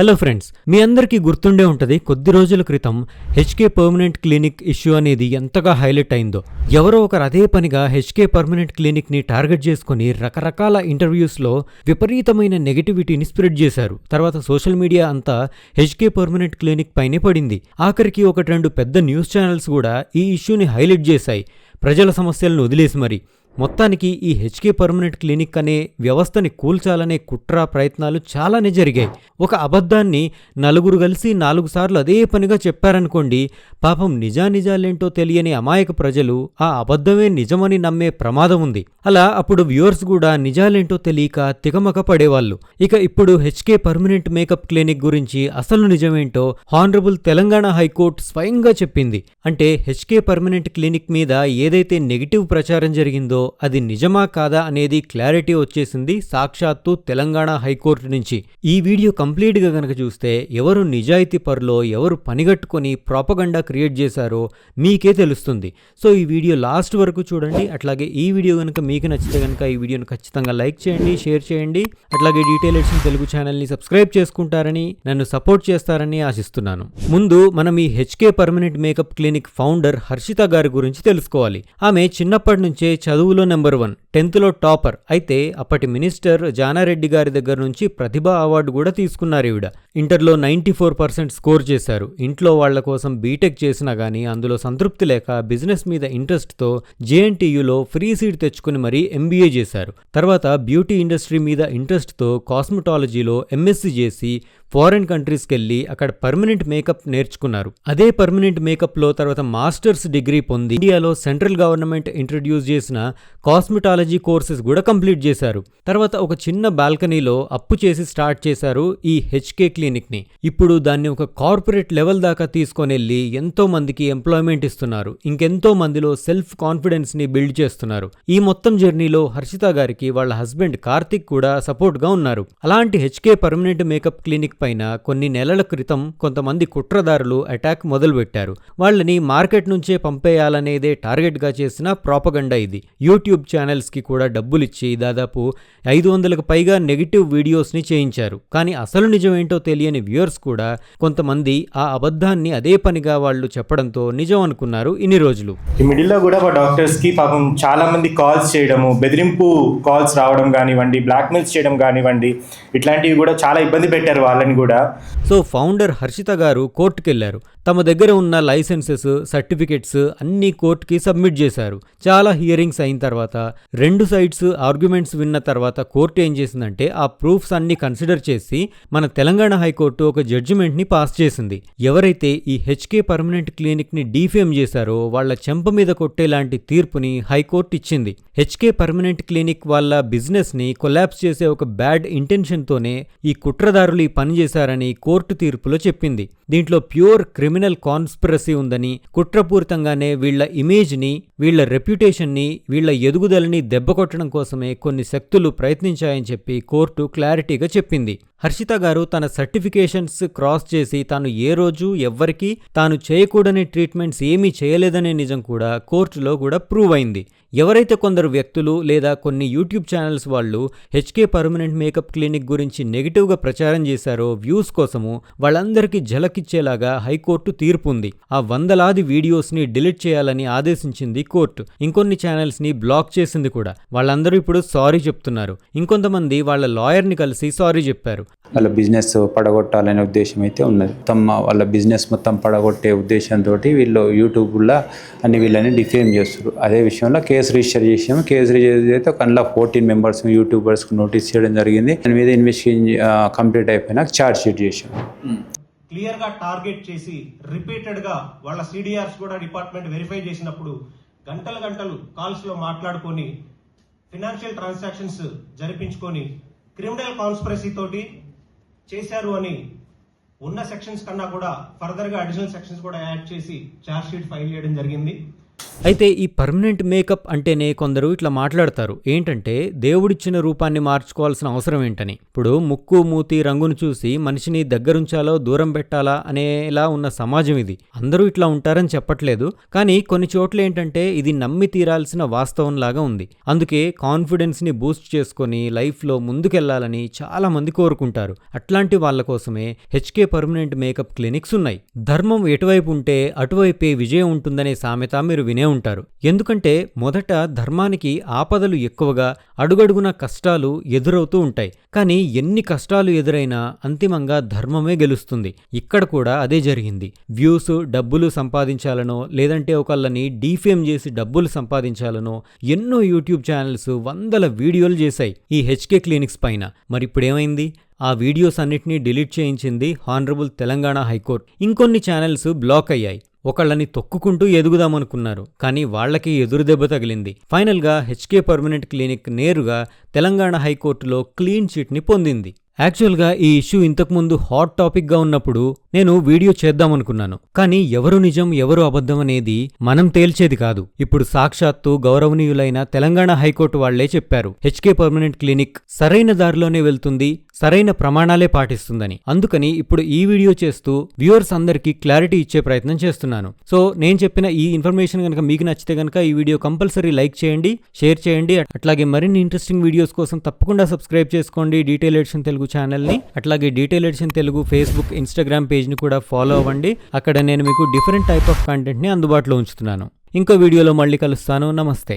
Hello friends మీ అందరికీ గుర్తుండే ఉంటుంది కొద్ది రోజుల క్రితం హెచ్కే పర్మనెంట్ క్లినిక్ ఇష్యూ అనేది ఎంతగా హైలైట్ అయిందో. ఎవరో ఒకరు అదే పనిగా హెచ్కే పర్మనెంట్ క్లినిక్ని టార్గెట్ చేసుకుని రకరకాల ఇంటర్వ్యూస్లో విపరీతమైన నెగటివిటీని స్ప్రెడ్ చేశారు. తర్వాత సోషల్ మీడియా అంతా హెచ్కే పర్మనెంట్ క్లినిక్ పైనే పడింది. ఆఖరికి ఒకటి రెండు పెద్ద న్యూస్ ఛానల్స్ కూడా ఈ ఇష్యూని హైలైట్ చేశాయి. ప్రజల సమస్యలను వదిలేసి మరి. మొత్తానికి ఈ హెచ్కే పర్మనెంట్ క్లినిక్ అనే వ్యవస్థని కూల్చాలనే కుట్ర ప్రయత్నాలు చాలానే జరిగాయి. ఒక అబద్ధాన్ని నలుగురు కలిసి నాలుగు సార్లు అదే పనిగా చెప్పారనుకోండి పాపం నిజానిజాలేంటో తెలియని అమాయక ప్రజలు ఆ అబద్ధమే నిజమని నమ్మే ప్రమాదం ఉంది. అలా అప్పుడు వ్యూవర్స్ కూడా నిజాలేంటో తెలియక తికమక పడేవాళ్ళు. ఇక ఇప్పుడు హెచ్కే పర్మనెంట్ మేకప్ క్లినిక్ గురించి అసలు నిజమేంటో హానరబుల్ తెలంగాణ హైకోర్టు స్వయంగా చెప్పింది. అంటే హెచ్కే పర్మనెంట్ క్లినిక్ మీద ఏదైతే నెగిటివ్ ప్రచారం జరిగిందో అది నిజమా కాదా అనేది క్లారిటీ వచ్చేసింది సాక్షాత్తు తెలంగాణ హైకోర్టు నుంచి. ఈ వీడియో కంప్లీట్గా గనక చూస్తే ఎవరు నిజాయితీ పరులో ఎవరు పనిగట్టుకొని ప్రాపగండా క్రియేట్ చేశారో మీకే తెలుస్తుంది. సో ఈ వీడియో లాస్ట్ వరకు చూడండి. అట్లాగే ఈ వీడియో కనుక మీకు నచ్చితే కనుక ఈ వీడియోను ఖచ్చితంగా లైక్ చేయండి షేర్ చేయండి. అట్లాగే డీటెయిల్ ఎడిషన్ తెలుగు ఛానల్ని సబ్స్క్రైబ్ చేసుకుంటారని నన్ను సపోర్ట్ చేస్తారని ఆశిస్తున్నాను. ముందు మనం ఈ H K permanent makeup clinic founder Harshita గారి గురించి తెలుసుకోవాలి. ఆమె చిన్నప్పటి నుంచే చదువులో నెంబర్ వన్ టెన్త్లో టాపర్. అయితే అప్పటి మినిస్టర్ జానారెడ్డి గారి దగ్గర నుంచి ప్రతిభ అవార్డు కూడా తీసుకున్నారు ఈవిడ. ఇంటర్లో నైంటీ ఫోర్ పర్సెంట్ స్కోర్ చేశారు. ఇంట్లో వాళ్ళ కోసం బీటెక్ చేసినా గానీ అందులో సంతృప్తి లేక బిజినెస్ మీద ఇంట్రెస్ట్తో జేఎన్టీయూలో ఫ్రీ సీట్ తెచ్చుకుని మరీ ఎంబీఏ చేశారు. తర్వాత బ్యూటీ ఇండస్ట్రీ మీద ఇంట్రెస్ట్తో కాస్మెటాలజీలో ఎంఎస్సీ చేసి ఫారెన్ కంట్రీస్కి వెళ్ళి అక్కడ పర్మనెంట్ మేకప్ నేర్చుకున్నారు. అదే పర్మనెంట్ మేకప్లో తర్వాత మాస్టర్స్ డిగ్రీ పొంది ఇండియాలో సెంట్రల్ గవర్నమెంట్ ఇంట్రడ్యూస్ చేసిన కాస్మెటాలజీ కోర్సెస్ కూడా కంప్లీట్ చేశారు. తర్వాత ఒక చిన్న బాల్కనీలో అప్పు చేసి స్టార్ట్ చేశారు ఈ హెచ్కే క్లినిక్ని. ఇప్పుడు దాన్ని ఒక కార్పొరేట్ లెవెల్ దాకా తీసుకొని వెళ్ళి ఎంతో మందికి ఎంప్లాయ్మెంట్ ఇస్తున్నారు. ఇంకెంతో మందిలో సెల్ఫ్ కాన్ఫిడెన్స్ని బిల్డ్ చేస్తున్నారు. ఈ మొత్తం జర్నీలో హర్షిత గారికి వాళ్ళ హస్బెండ్ కార్తిక్ కూడా సపోర్ట్గా ఉన్నారు. అలాంటి హెచ్కే పర్మనెంట్ మేకప్ క్లినిక్ పైన కొన్ని నెలల క్రితం కొంతమంది కుట్రదారులు అటాక్ మొదలుపెట్టారు. వాళ్ళని మార్కెట్ నుంచే పంపేయాలనేదే టార్గెట్గా చేసిన ప్రాపగండా ఇది. యూట్యూబ్ ఛానల్స్కి కూడా డబ్బులిచ్చి దాదాపు ఐదు వందలకు పైగా నెగిటివ్ వీడియోస్ని చేయించారు. కానీ అసలు నిజమేంటో తెలియని వ్యూయర్స్ కూడా కొంతమంది ఆ అబద్ధాన్ని అదే పనిగా వాళ్ళు చెప్పడంతో నిజం అనుకున్నారు ఇన్ని రోజులు. ఈ మిడిల్లో కూడా మా డాక్టర్స్కి పాపం చాలా మంది కాల్స్ చేయడము బెదిరింపు కాల్స్ రావడం కానివ్వండి బ్లాక్మెయిల్స్ చేయడం కానివ్వండి ఇట్లాంటివి కూడా చాలా ఇబ్బంది పెట్టారు వాళ్ళని కూడా. సో ఫౌండర్ హర్షిత గారు కోర్టుకెళ్ళారు. తమ దగ్గర ఉన్న లైసెన్సెస్ సర్టిఫికెట్స్ అన్ని కోర్టుకి సబ్మిట్ చేశారు. చాలా హియరింగ్స్ అయిన తర్వాత రెండు సైడ్స్ ఆర్గ్యుమెంట్స్ విన్న తర్వాత కోర్టు ఏం చేసిందంటే ఆ ప్రూఫ్స్ అన్ని కన్సిడర్ చేసి మన తెలంగాణ హైకోర్టు ఒక జడ్జిమెంట్ని పాస్ చేసింది. ఎవరైతే ఈ హెచ్కే పర్మనెంట్ క్లినిక్ని డీఫేమ్ చేశారో వాళ్ళ చెంప మీద కొట్టేలాంటి తీర్పుని హైకోర్టు ఇచ్చింది. హెచ్కే పర్మనెంట్ క్లినిక్ వాళ్ళ బిజినెస్ని కొలాప్స్ చేసే ఒక బ్యాడ్ ఇంటెన్షన్ తోనే ఈ కుట్రదారులు ఈ పని చేశారని కోర్టు తీర్పులో చెప్పింది. దీంట్లో ప్యూర్ క్రిమినల్ కాన్స్పిరసీ ఉందని కుట్రపూరితంగానే వీళ్ళ ఇమేజ్ని వీళ్ళ రెప్యుటేషన్ని వీళ్ళ ఎదుగుదలని దెబ్బకొట్టడం కోసమే కొన్ని శక్తులు ప్రయత్నించాయని చెప్పి కోర్టు క్లారిటీగా చెప్పింది. హర్షిత గారు తన సర్టిఫికేషన్స్ క్రాస్ చేసి తాను ఏ రోజు ఎవ్వరికీ తాను చేయకూడని ట్రీట్మెంట్స్ ఏమీ చేయలేదనే నిజం కూడా కోర్టులో కూడా ప్రూవ్ అయింది. ఎవరైతే కొందరు వ్యక్తులు లేదా కొన్ని యూట్యూబ్ ఛానల్స్ వాళ్ళు H K permanent makeup clinic గురించి నెగిటివ్గా ప్రచారం చేశారో వ్యూస్ కోసము వాళ్ళందరికీ ఝలకిచ్చేలాగా హైకోర్టు తీర్పు ఉంది. ఆ వందలాది వీడియోస్ని డిలీట్ చేయాలని ఆదేశించింది కోర్టు. ఇంకొన్ని ఛానల్స్ని బ్లాక్ చేసింది కూడా. వాళ్ళందరూ ఇప్పుడు సారీ చెప్తున్నారు. ఇంకొంతమంది వాళ్ళ లాయర్ని కలిసి సారీ చెప్పారు. వాళ్ళ బిజినెస్ పడగొట్టాలనే ఉద్దేశం అయితే ఉన్నది. తమ వాళ్ళ బిజినెస్ మొత్తం పడగొట్టే ఉద్దేశంతో వీళ్ళు యూట్యూబ్లో అన్ని వీళ్ళని డిఫేమ్ చేస్తారు అదే విషయంలో కేసు రిజిస్టర్ చేసాము కేసు రిజిస్టర్ అయితే ఒక అందులో ఫోర్టీన్ మెంబర్స్ యూట్యూబర్స్కి నోటీస్ చేయడం జరిగింది. దాని మీద ఇన్వెస్టిగేషన్ కంప్లీట్ అయిపోయినాక ఛార్జ్ షీట్ చేసాము క్లియర్గా టార్గెట్ చేసి రిపీటెడ్గా వాళ్ళ సిడిఆర్స్ కూడా డిపార్ట్మెంట్ వెరిఫై చేసినప్పుడు గంటలు గంటలు కాల్స్లో మాట్లాడుకొని ఫినాన్షియల్ ట్రాన్సాక్షన్స్ జరిపించుకొని క్రిమినల్ కాన్స్పరసీ తోటి చేశారు అని ఉన్న సెక్షన్స్ కన్నా కూడా ఫర్దర్గా అడిషనల్ సెక్షన్స్ కూడా యాడ్ చేసి ఛార్జ్ షీట్ ఫైల్ చేయడం జరిగింది. అయితే ఈ పర్మనెంట్ మేకప్ అంటేనే కొందరు ఇట్లా మాట్లాడతారు. ఏంటంటే దేవుడిచ్చిన రూపాన్ని మార్చుకోవాల్సిన అవసరం ఏంటని. ఇప్పుడు ముక్కు మూతి రంగును చూసి మనిషిని దగ్గరుంచాలో దూరం పెట్టాలా అనేలా ఉన్న సమాజం ఇది. అందరూ ఇట్లా ఉంటారని చెప్పట్లేదు. కానీ కొన్ని చోట్ల ఏంటంటే ఇది నమ్మి తీరాల్సిన వాస్తవం లాగా ఉంది. అందుకే కాన్ఫిడెన్స్ని బూస్ట్ చేసుకొని లైఫ్లో ముందుకెళ్ళాలని చాలా మంది కోరుకుంటారు. అట్లాంటి వాళ్ళ కోసమే హెచ్కే పర్మనెంట్ మేకప్ క్లినిక్స్ ఉన్నాయి. ధర్మం ఎటువైపు ఉంటే అటువైపే విజయం ఉంటుందనే సామెత మీరు వినే ఉంటారు. ఎందుకంటే మొదట ధర్మానికి ఆపదలు ఎక్కువగా అడుగడుగున కష్టాలు ఎదురవుతూ ఉంటాయి. కానీ ఎన్ని కష్టాలు ఎదురైనా అంతిమంగా ధర్మమే గెలుస్తుంది. ఇక్కడ కూడా అదే జరిగింది. వ్యూస్ డబ్బులు సంపాదించాలనో లేదంటే ఒకళ్ళని డీఫేమ్ చేసి డబ్బులు సంపాదించాలనో ఎన్నో యూట్యూబ్ ఛానల్స్ వందల వీడియోలు చేశాయి ఈ హెచ్కే క్లినిక్స్ పైన. మరి ఇప్పుడేమైంది? ఆ వీడియోస్ అన్నిటినీ డిలీట్ చేయించింది హానరబుల్ తెలంగాణ హైకోర్టు. ఇంకొన్ని ఛానల్స్ బ్లాక్ అయ్యాయి. ఒకళ్ళని తొక్కుకుంటూ ఎదుగుదామనుకున్నారు కానీ వాళ్ళకి ఎదురు దెబ్బ తగిలింది. ఫైనల్గా హెచ్కే పర్మనెంట్ క్లినిక్ నేరుగా తెలంగాణ హైకోర్టులో క్లీన్ చిట్ని పొందింది. యాక్చువల్గా ఈ ఇష్యూ ఇంతకుముందు హాట్ టాపిక్గా ఉన్నప్పుడు నేను వీడియో చేద్దామనుకున్నాను కానీ ఎవరు నిజం ఎవరు అబద్ధం అనేది మనం తేల్చేది కాదు. ఇప్పుడు సాక్షాత్తు గౌరవనీయులైన తెలంగాణ హైకోర్టు వాళ్ళే చెప్పారు. హెచ్కే పర్మనెంట్ క్లినిక్ సరైన దారిలోనే వెళ్తుంది సరైన ప్రమాణాలే పాటిస్తుందని. అందుకని ఇప్పుడు ఈ వీడియో చేస్తూ వ్యూవర్స్ అందరికీ క్లారిటీ ఇచ్చే ప్రయత్నం చేస్తున్నాను. సో నేను చెప్పిన ఈ ఇన్ఫర్మేషన్ కనుక మీకు నచ్చితే కనుక ఈ వీడియో కంపల్సరీ లైక్ చేయండి షేర్ చేయండి అట్లాగే మరిన్ని ఇంట్రెస్టింగ్ వీడియోస్ కోసం తప్పకుండా సబ్స్క్రైబ్ చేసుకోండి డీటెయిల్ ఎడిషన్ తెలుగు ఛానల్ని. అట్లాగే detail edition Telugu Facebook Instagram పేజ్ని కూడా ఫాలో అవ్వండి. అక్కడ నేను మీకు డిఫరెంట్ టైప్ ఆఫ్ కంటెంట్ని అందుబాటులో ఉంచుతున్నాను. ఇంకో వీడియోలో మళ్ళీ కలుస్తాను. నమస్తే.